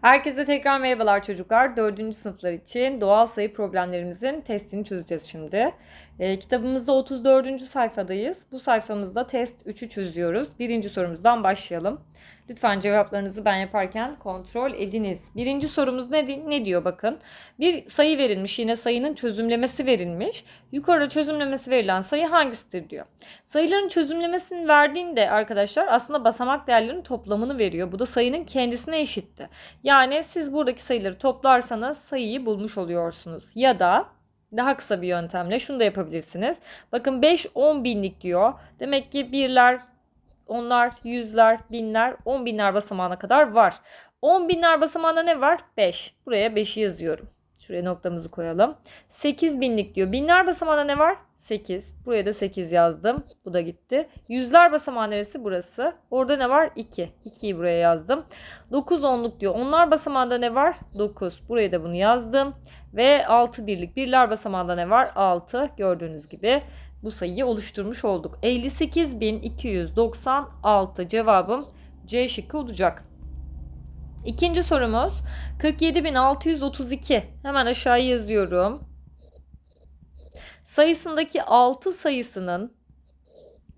Herkese tekrar merhabalar çocuklar. Dördüncü sınıflar için doğal sayı problemlerimizin testini çözeceğiz şimdi. Ee, kitabımızda 34. sayfadayız. Bu sayfamızda test 3'ü çözüyoruz. Birinci sorumuzdan başlayalım. Lütfen cevaplarınızı ben yaparken kontrol ediniz. Birinci sorumuz ne, ne diyor bakın. Bir sayı verilmiş. Yine sayının çözümlemesi verilmiş. Yukarıda çözümlemesi verilen sayı hangisidir diyor. Sayıların çözümlemesini verdiğinde arkadaşlar aslında basamak değerlerinin toplamını veriyor. Bu da sayının kendisine eşitti. Yani siz buradaki sayıları toplarsanız sayıyı bulmuş oluyorsunuz. Ya da daha kısa bir yöntemle şunu da yapabilirsiniz. Bakın 5 10 binlik diyor. Demek ki birler, onlar, yüzler, binler, 10 binler basamağına kadar var. 10 binler basamağında ne var? 5. Buraya 5'i yazıyorum. Şuraya noktamızı koyalım. 8 binlik diyor. Binler basamağında ne var? 8. Buraya da 8 yazdım. Bu da gitti. Yüzler basamağı neresi? Burası. Orada ne var? 2. 2'yi buraya yazdım. 9 onluk diyor. Onlar basamağında ne var? 9. Buraya da bunu yazdım. Ve 6 birlik. Birler basamağında ne var? 6. Gördüğünüz gibi bu sayıyı oluşturmuş olduk. 58.296 cevabım C şıkkı olacak. İkinci sorumuz 47.632. Hemen aşağıya yazıyorum. Sayısındaki 6 sayısının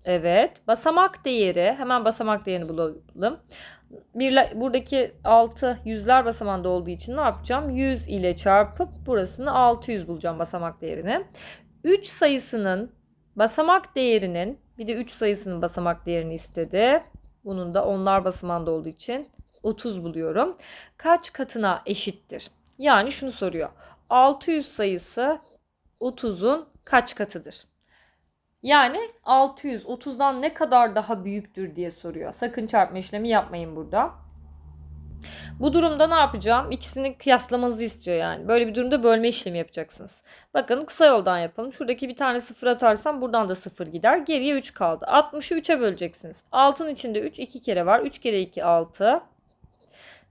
evet basamak değeri hemen basamak değerini bulalım. Bir, buradaki 6 yüzler basamağında olduğu için ne yapacağım? 100 ile çarpıp burasını 600 bulacağım basamak değerini. 3 sayısının basamak değerinin bir de 3 sayısının basamak değerini istedi. Bunun da onlar basamağında olduğu için 30 buluyorum. Kaç katına eşittir? Yani şunu soruyor. 600 sayısı 30'un kaç katıdır? Yani 600 30'dan ne kadar daha büyüktür diye soruyor. Sakın çarpma işlemi yapmayın burada. Bu durumda ne yapacağım? İkisini kıyaslamanızı istiyor yani. Böyle bir durumda bölme işlemi yapacaksınız. Bakın kısa yoldan yapalım. Şuradaki bir tane sıfır atarsam buradan da sıfır gider. Geriye 3 kaldı. 60'ı 3'e böleceksiniz. 6'nın içinde 3 2 kere var. 3 kere 2 6.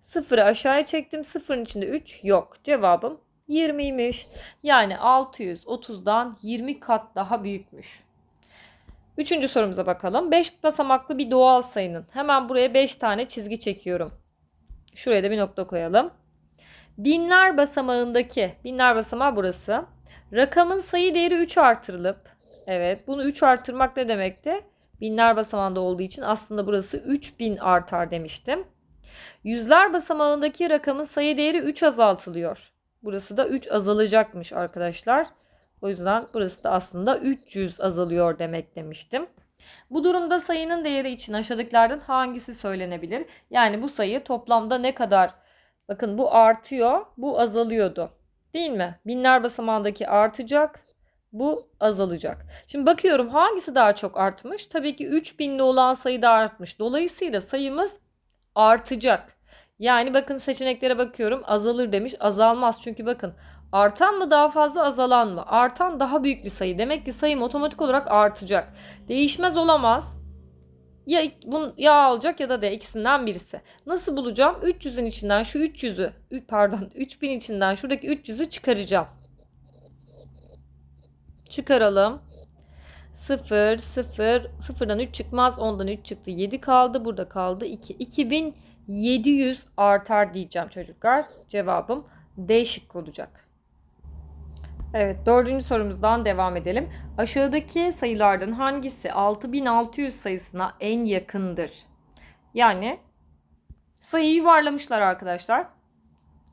Sıfırı aşağıya çektim. Sıfırın içinde 3 yok. Cevabım 20'ymiş. Yani 630'dan 20 kat daha büyükmüş. Üçüncü sorumuza bakalım. 5 basamaklı bir doğal sayının. Hemen buraya 5 tane çizgi çekiyorum. Şuraya da bir nokta koyalım. Binler basamağındaki, binler basamağı burası. Rakamın sayı değeri 3 artırılıp, evet bunu 3 artırmak ne demekti? Binler basamağında olduğu için aslında burası 3000 artar demiştim. Yüzler basamağındaki rakamın sayı değeri 3 azaltılıyor. Burası da 3 azalacakmış arkadaşlar. O yüzden burası da aslında 300 azalıyor demek demiştim. Bu durumda sayının değeri için aşağıdakilerden hangisi söylenebilir? Yani bu sayı toplamda ne kadar? Bakın bu artıyor, bu azalıyordu. Değil mi? Binler basamağındaki artacak, bu azalacak. Şimdi bakıyorum hangisi daha çok artmış? Tabii ki 3000'li olan sayı da artmış. Dolayısıyla sayımız artacak. Yani bakın seçeneklere bakıyorum azalır demiş azalmaz. Çünkü bakın artan mı daha fazla azalan mı? Artan daha büyük bir sayı. Demek ki sayım otomatik olarak artacak. Değişmez olamaz. Ya bunu ya alacak ya da D ikisinden birisi. Nasıl bulacağım? 300'ün içinden şu 300'ü pardon 3000 içinden şuradaki 300'ü çıkaracağım. Çıkaralım. 0 0 0'dan 3 çıkmaz. 10'dan 3 çıktı. 7 kaldı. Burada kaldı 2. 2700 artar diyeceğim çocuklar. Cevabım D şıkkı olacak. Evet dördüncü sorumuzdan devam edelim. Aşağıdaki sayılardan hangisi 6600 sayısına en yakındır? Yani sayıyı yuvarlamışlar arkadaşlar.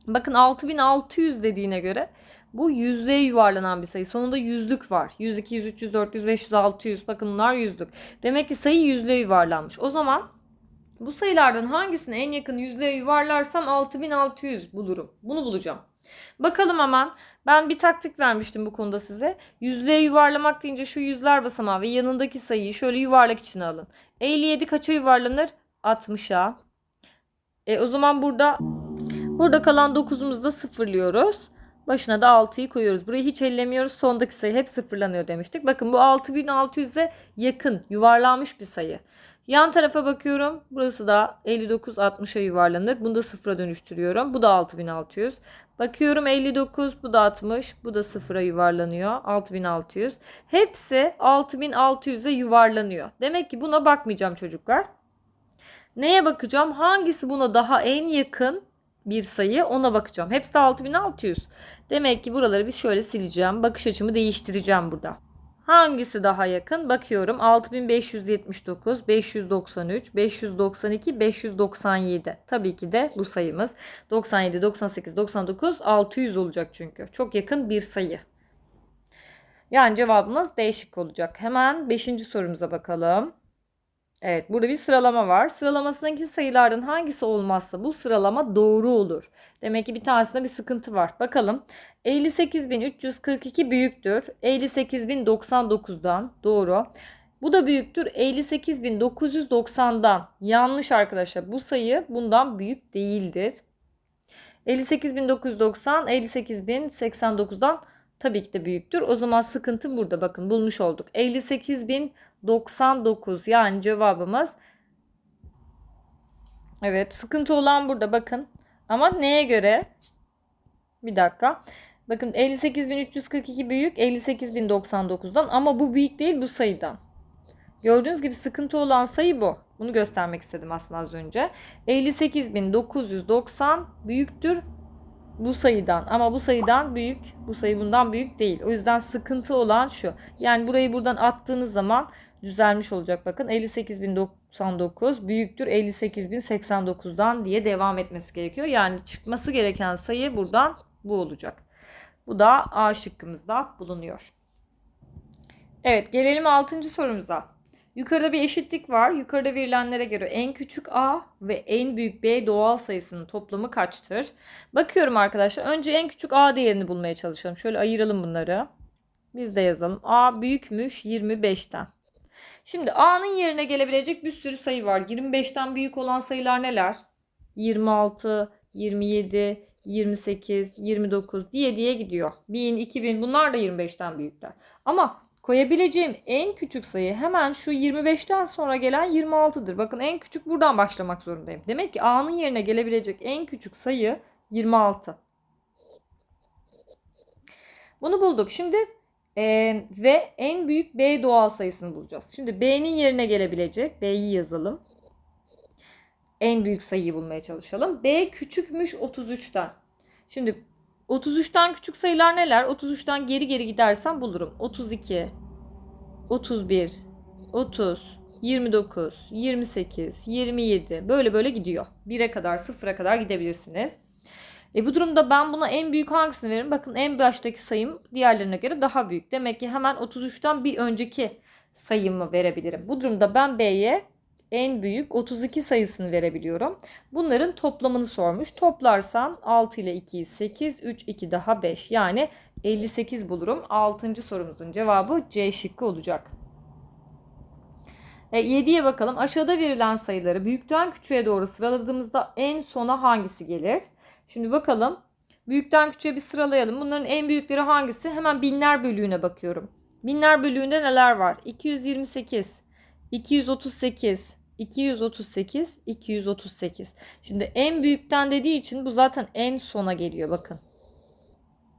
Bakın 6600 dediğine göre bu yüzlüğe yuvarlanan bir sayı. Sonunda yüzlük var. 100, 200, 300, 400, 500, 600. Bakın bunlar yüzlük. Demek ki sayı yüzlüğe yuvarlanmış. O zaman bu sayılardan hangisine en yakın yüzlüğe yuvarlarsam 6600 bulurum. Bunu bulacağım. Bakalım hemen. Ben bir taktik vermiştim bu konuda size. Yüzlüğe yuvarlamak deyince şu yüzler basamağı ve yanındaki sayıyı şöyle yuvarlak içine alın. 57 kaça yuvarlanır? 60'a. E, o zaman burada burada kalan 9'umuzu da sıfırlıyoruz. Başına da 6'yı koyuyoruz. Burayı hiç ellemiyoruz. Sondaki sayı hep sıfırlanıyor demiştik. Bakın bu 6600'e yakın yuvarlanmış bir sayı. Yan tarafa bakıyorum. Burası da 59 60'a yuvarlanır. Bunu da sıfıra dönüştürüyorum. Bu da 6600. Bakıyorum 59 bu da 60. Bu da sıfıra yuvarlanıyor. 6600. Hepsi 6600'e yuvarlanıyor. Demek ki buna bakmayacağım çocuklar. Neye bakacağım? Hangisi buna daha en yakın? bir sayı ona bakacağım. Hepsi de 6600. Demek ki buraları bir şöyle sileceğim. Bakış açımı değiştireceğim burada. Hangisi daha yakın? Bakıyorum 6579, 593, 592, 597. Tabii ki de bu sayımız 97, 98, 99, 600 olacak çünkü. Çok yakın bir sayı. Yani cevabımız değişik olacak. Hemen 5. sorumuza bakalım. Evet burada bir sıralama var. Sıralamasındaki sayılardan hangisi olmazsa bu sıralama doğru olur. Demek ki bir tanesinde bir sıkıntı var. Bakalım 58.342 büyüktür. 58.099'dan doğru. Bu da büyüktür 58.990'dan. Yanlış arkadaşlar. Bu sayı bundan büyük değildir. 58.990 58.089'dan tabii ki de büyüktür. O zaman sıkıntı burada. Bakın bulmuş olduk. 58.099 yani cevabımız Evet sıkıntı olan burada bakın. Ama neye göre? Bir dakika. Bakın 58.342 büyük 58.099'dan ama bu büyük değil bu sayıdan. Gördüğünüz gibi sıkıntı olan sayı bu. Bunu göstermek istedim aslında az önce. 58.990 büyüktür bu sayıdan ama bu sayıdan büyük bu sayı bundan büyük değil. O yüzden sıkıntı olan şu. Yani burayı buradan attığınız zaman düzelmiş olacak bakın 58.099 büyüktür 58.089'dan diye devam etmesi gerekiyor. Yani çıkması gereken sayı buradan bu olacak. Bu da A şıkkımızda bulunuyor. Evet gelelim 6. sorumuza. Yukarıda bir eşitlik var. Yukarıda verilenlere göre en küçük a ve en büyük b doğal sayısının toplamı kaçtır? Bakıyorum arkadaşlar. Önce en küçük a değerini bulmaya çalışalım. Şöyle ayıralım bunları. Biz de yazalım. a büyükmüş 25'ten. Şimdi a'nın yerine gelebilecek bir sürü sayı var. 25'ten büyük olan sayılar neler? 26, 27, 28, 29 diye diye gidiyor. 1000, 2000 bunlar da 25'ten büyükler. Ama koyabileceğim en küçük sayı hemen şu 25'ten sonra gelen 26'dır. Bakın en küçük buradan başlamak zorundayım. Demek ki A'nın yerine gelebilecek en küçük sayı 26. Bunu bulduk. Şimdi e, ve en büyük B doğal sayısını bulacağız. Şimdi B'nin yerine gelebilecek B'yi yazalım. En büyük sayıyı bulmaya çalışalım. B küçükmüş 33'ten. Şimdi 33'ten küçük sayılar neler? 33'ten geri geri gidersem bulurum. 32, 31, 30, 29, 28, 27 böyle böyle gidiyor. 1'e kadar 0'a kadar gidebilirsiniz. E bu durumda ben buna en büyük hangisini veririm? Bakın en baştaki sayım diğerlerine göre daha büyük. Demek ki hemen 33'ten bir önceki sayımı verebilirim. Bu durumda ben B'ye en büyük 32 sayısını verebiliyorum. Bunların toplamını sormuş. Toplarsam 6 ile 2'yi 8, 3, 2 daha 5. Yani 58 bulurum. 6. sorumuzun cevabı C şıkkı olacak. E, 7'ye bakalım. Aşağıda verilen sayıları büyükten küçüğe doğru sıraladığımızda en sona hangisi gelir? Şimdi bakalım. Büyükten küçüğe bir sıralayalım. Bunların en büyükleri hangisi? Hemen binler bölüğüne bakıyorum. Binler bölüğünde neler var? 228, 238, 238, 238. Şimdi en büyükten dediği için bu zaten en sona geliyor bakın.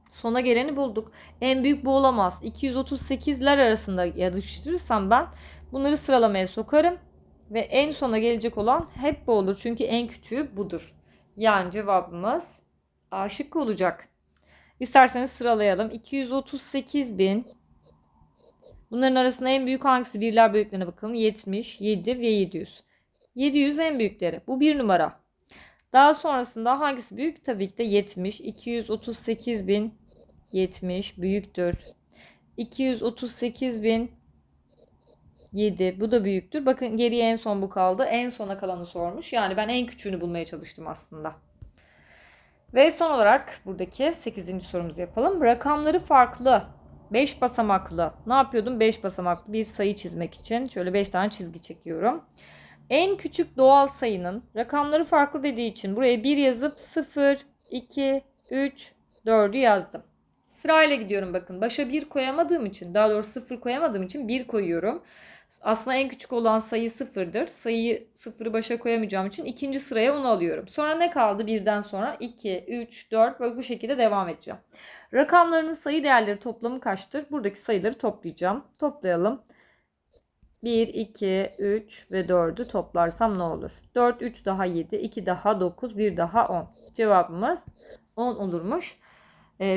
Sona geleni bulduk. En büyük bu olamaz. 238'ler arasında yarıştırırsam ben bunları sıralamaya sokarım. Ve en sona gelecek olan hep bu olur. Çünkü en küçüğü budur. Yani cevabımız A şıkkı olacak. İsterseniz sıralayalım. 238 bin. Bunların arasında en büyük hangisi? Birler büyüklerine bakalım. 70, 7 ve 700. 700 en büyükleri. Bu bir numara. Daha sonrasında hangisi büyük? Tabii ki de 70. 238 bin 70 büyüktür. 238 bin 7 bu da büyüktür. Bakın geriye en son bu kaldı. En sona kalanı sormuş. Yani ben en küçüğünü bulmaya çalıştım aslında. Ve son olarak buradaki 8. sorumuzu yapalım. Rakamları farklı 5 basamaklı. Ne yapıyordum? 5 basamaklı bir sayı çizmek için. Şöyle 5 tane çizgi çekiyorum. En küçük doğal sayının rakamları farklı dediği için buraya 1 yazıp 0, 2, 3, 4'ü yazdım. Sırayla gidiyorum bakın. Başa 1 koyamadığım için daha doğrusu 0 koyamadığım için 1 koyuyorum. Aslında en küçük olan sayı 0'dır. Sayıyı 0'ı başa koyamayacağım için ikinci sıraya onu alıyorum. Sonra ne kaldı birden sonra? 2, 3, 4 ve bu şekilde devam edeceğim. Rakamlarının sayı değerleri toplamı kaçtır? Buradaki sayıları toplayacağım. Toplayalım. 1, 2, 3 ve 4'ü toplarsam ne olur? 4, 3 daha 7, 2 daha 9, 1 daha 10. Cevabımız 10 olurmuş.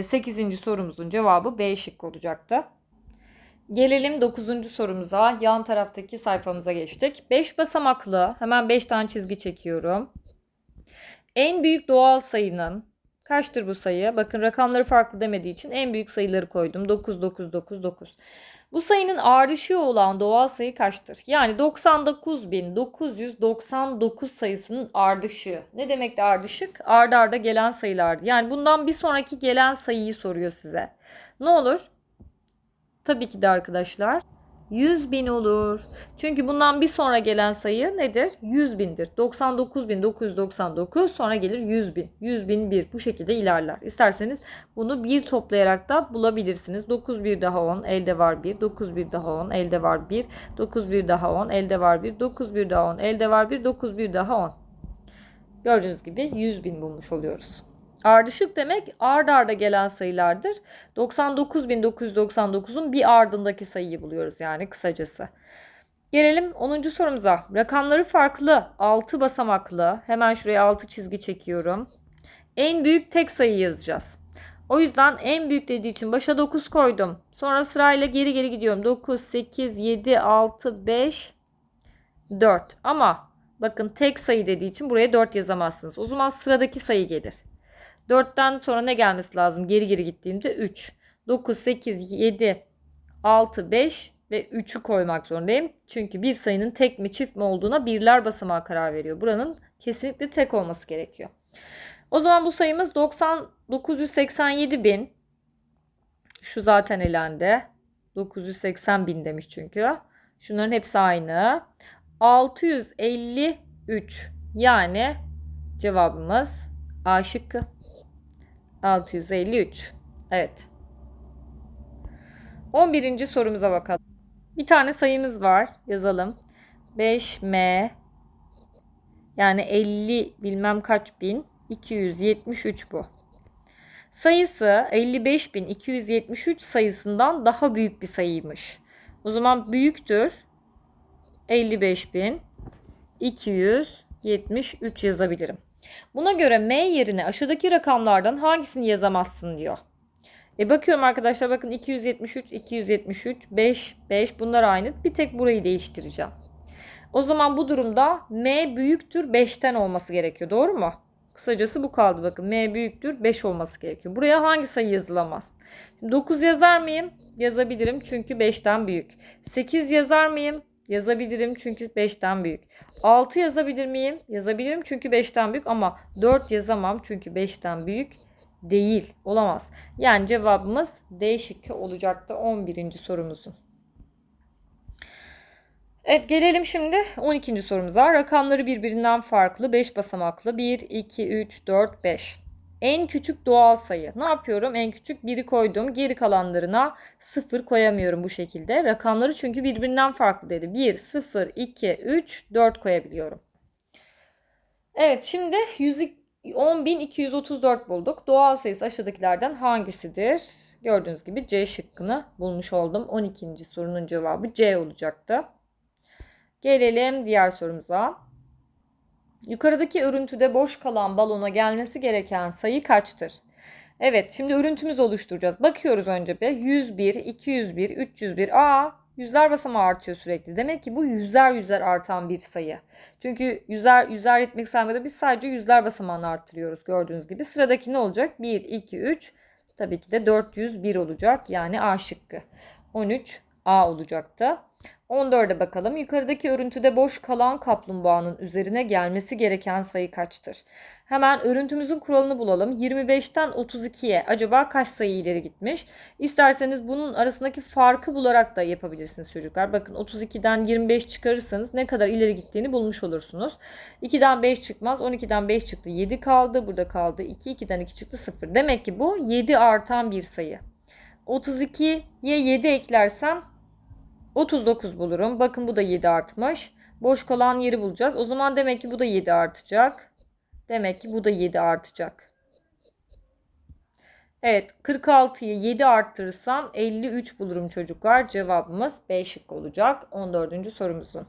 8. sorumuzun cevabı B şıkkı olacaktı. Gelelim 9. sorumuza. Yan taraftaki sayfamıza geçtik. 5 basamaklı. Hemen 5 tane çizgi çekiyorum. En büyük doğal sayının kaçtır bu sayı? Bakın rakamları farklı demediği için en büyük sayıları koydum. 9, 9, 9, 9. Bu sayının ardışığı olan doğal sayı kaçtır? Yani 99.999 sayısının ardışığı. Ne demek de ardışık? Arda arda gelen sayılardı. Yani bundan bir sonraki gelen sayıyı soruyor size. Ne olur? Tabii ki de arkadaşlar 100 bin olur. Çünkü bundan bir sonra gelen sayı nedir? 100 bindir. 99.999 sonra gelir 100 bin. 100 bin bir bu şekilde ilerler. İsterseniz bunu bir toplayarak da bulabilirsiniz. 9 bir daha 10 elde var 1. 9 bir daha 10 elde var 1. 9 bir daha 10 elde var 1. 9 bir daha 10 elde var 1. 9 bir daha 10. Gördüğünüz gibi 100 bin bulmuş oluyoruz. Ardışık demek ard arda gelen sayılardır. 99.999'un bir ardındaki sayıyı buluyoruz yani kısacası. Gelelim 10. sorumuza. Rakamları farklı 6 basamaklı. Hemen şuraya 6 çizgi çekiyorum. En büyük tek sayı yazacağız. O yüzden en büyük dediği için başa 9 koydum. Sonra sırayla geri geri gidiyorum. 9, 8, 7, 6, 5, 4. Ama bakın tek sayı dediği için buraya 4 yazamazsınız. O zaman sıradaki sayı gelir. 4'ten sonra ne gelmesi lazım? Geri geri gittiğimde 3. 9, 8, 7, 6, 5 ve 3'ü koymak zorundayım. Çünkü bir sayının tek mi çift mi olduğuna birler basamağı karar veriyor. Buranın kesinlikle tek olması gerekiyor. O zaman bu sayımız 90 987 bin. Şu zaten elendi. 980 bin demiş çünkü. Şunların hepsi aynı. 653 yani cevabımız A şıkkı. 653. Evet. 11. sorumuza bakalım. Bir tane sayımız var. Yazalım. 5M yani 50 bilmem kaç bin 273 bu. Sayısı 55.273 sayısından daha büyük bir sayıymış. O zaman büyüktür 55.273 yazabilirim. Buna göre M yerine aşağıdaki rakamlardan hangisini yazamazsın diyor. E bakıyorum arkadaşlar bakın 273, 273, 5, 5 bunlar aynı. Bir tek burayı değiştireceğim. O zaman bu durumda M büyüktür 5'ten olması gerekiyor. Doğru mu? Kısacası bu kaldı bakın. M büyüktür 5 olması gerekiyor. Buraya hangi sayı yazılamaz? 9 yazar mıyım? Yazabilirim çünkü 5'ten büyük. 8 yazar mıyım? Yazabilirim çünkü 5'ten büyük. 6 yazabilir miyim? Yazabilirim çünkü 5'ten büyük ama 4 yazamam çünkü 5'ten büyük değil. Olamaz. Yani cevabımız D şıkkı olacaktı 11. sorumuzun. Evet gelelim şimdi 12. sorumuza. Rakamları birbirinden farklı 5 basamaklı 1, 2, 3, 4, 5. En küçük doğal sayı. Ne yapıyorum? En küçük 1'i koydum. Geri kalanlarına 0 koyamıyorum bu şekilde. Rakamları çünkü birbirinden farklı dedi. 1, 0, 2, 3, 4 koyabiliyorum. Evet şimdi 10.234 bulduk. Doğal sayısı aşağıdakilerden hangisidir? Gördüğünüz gibi C şıkkını bulmuş oldum. 12. sorunun cevabı C olacaktı. Gelelim diğer sorumuza. Yukarıdaki örüntüde boş kalan balona gelmesi gereken sayı kaçtır? Evet şimdi örüntümüz oluşturacağız. Bakıyoruz önce bir. 101, 201, 301. Aa yüzler basamağı artıyor sürekli. Demek ki bu yüzler yüzler artan bir sayı. Çünkü yüzer yüzer etmek saymada biz sadece yüzler basamağını arttırıyoruz gördüğünüz gibi. Sıradaki ne olacak? 1, 2, 3. Tabii ki de 401 olacak. Yani A şıkkı. 13 A olacaktı. 14'e bakalım. Yukarıdaki örüntüde boş kalan kaplumbağanın üzerine gelmesi gereken sayı kaçtır? Hemen örüntümüzün kuralını bulalım. 25'ten 32'ye acaba kaç sayı ileri gitmiş? İsterseniz bunun arasındaki farkı bularak da yapabilirsiniz çocuklar. Bakın 32'den 25 çıkarırsanız ne kadar ileri gittiğini bulmuş olursunuz. 2'den 5 çıkmaz. 12'den 5 çıktı. 7 kaldı. Burada kaldı 2. 2'den 2 çıktı 0. Demek ki bu 7 artan bir sayı. 32'ye 7 eklersem 39 bulurum. Bakın bu da 7 artmış. Boş kalan yeri bulacağız. O zaman demek ki bu da 7 artacak. Demek ki bu da 7 artacak. Evet 46'yı 7 arttırırsam 53 bulurum çocuklar. Cevabımız B şıkkı olacak 14. sorumuzun.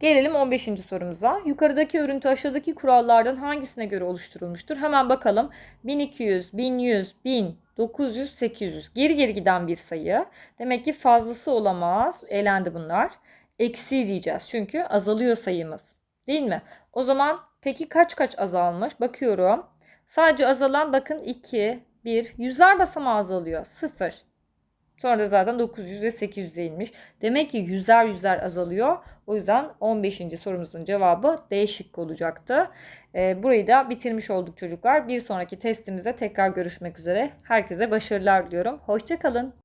Gelelim 15. sorumuza. Yukarıdaki örüntü aşağıdaki kurallardan hangisine göre oluşturulmuştur? Hemen bakalım. 1200, 1100, 1000, 900, 800. Geri geri giden bir sayı. Demek ki fazlası olamaz. Elendi bunlar. Eksi diyeceğiz. Çünkü azalıyor sayımız. Değil mi? O zaman peki kaç kaç azalmış? Bakıyorum. Sadece azalan bakın 2, 1. Yüzler basamağı azalıyor. 0. Sonra da zaten 900 ve 800'e inmiş. Demek ki yüzer yüzer azalıyor. O yüzden 15. sorumuzun cevabı D şıkkı olacaktı. Ee, burayı da bitirmiş olduk çocuklar. Bir sonraki testimizde tekrar görüşmek üzere. Herkese başarılar diliyorum. Hoşçakalın.